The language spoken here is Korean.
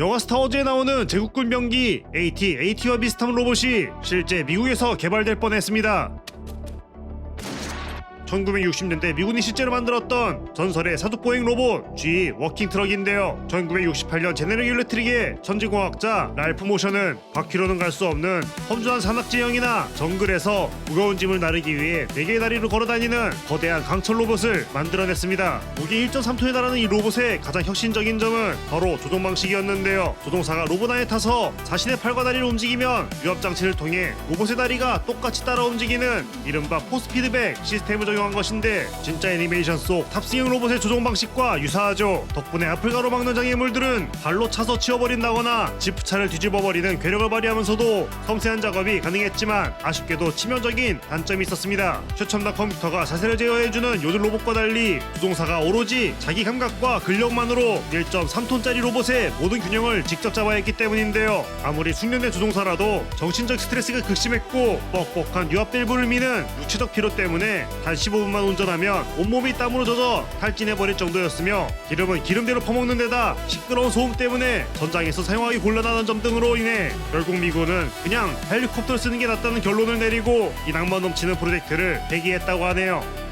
영화 스타워즈에 나오는 제국군 병기 AT, AT와 비슷한 로봇이 실제 미국에서 개발될 뻔했습니다. 1960년대 미군이 실제로 만들었던 전설의 사족보행 로봇 G 워킹 트럭인데요. 1968년 제네럴 일렉트릭의 천지공학자 랄프 모션은 바퀴로는 갈 수 없는 험준한 산악지형이나 정글에서 무거운 짐을 나르기 위해 4개의 다리로 걸어다니는 거대한 강철 로봇을 만들어냈습니다. 무게 1.3톤에 달하는 이 로봇의 가장 혁신적인 점은 바로 조종 방식이었는데요. 조종사가 로봇 안에 타서 자신의 팔과 다리를 움직이면 유압 장치를 통해 로봇의 다리가 똑같이 따라 움직이는 이른바 포스 피드백 시스템을 적용한 것인데 진짜 애니메이션 속 탑승형 로봇의 조종 방식과 유사하죠. 덕분에 앞을 가로막는 장애물들은 발로 차서 치워버린다거나 지프차를 뒤집어버리는 괴력을 발휘하면서도 섬세한 작업이 가능했지만 아쉽게도 치명적인 단점이 있었습니다. 최첨단 컴퓨터가 자세를 제어해주는 요즘 로봇과 달리 조종사가 오로지 자기 감각과 근력만으로 1.3톤짜리 로봇의 모든 균형을 직접 잡아야 했기 때문인데요. 아무리 숙련된 조종사라도 정신적 스트레스가 극심했고 뻑뻑한 유압 밸브를 미는 육체적 피로 때문에 단 15분만 운전하면 온몸이 땀으로 젖어 탈진해버릴 정도였으며 기름은 기름대로 퍼먹는 데다 시끄러운 소음 때문에 전장에서 사용하기 곤란하다는 점 등으로 인해 결국 미군은 그냥 헬리콥터를 쓰는 게 낫다는 결론을 내리고 이 낭만 넘치는 프로젝트를 대기했다고 하네요.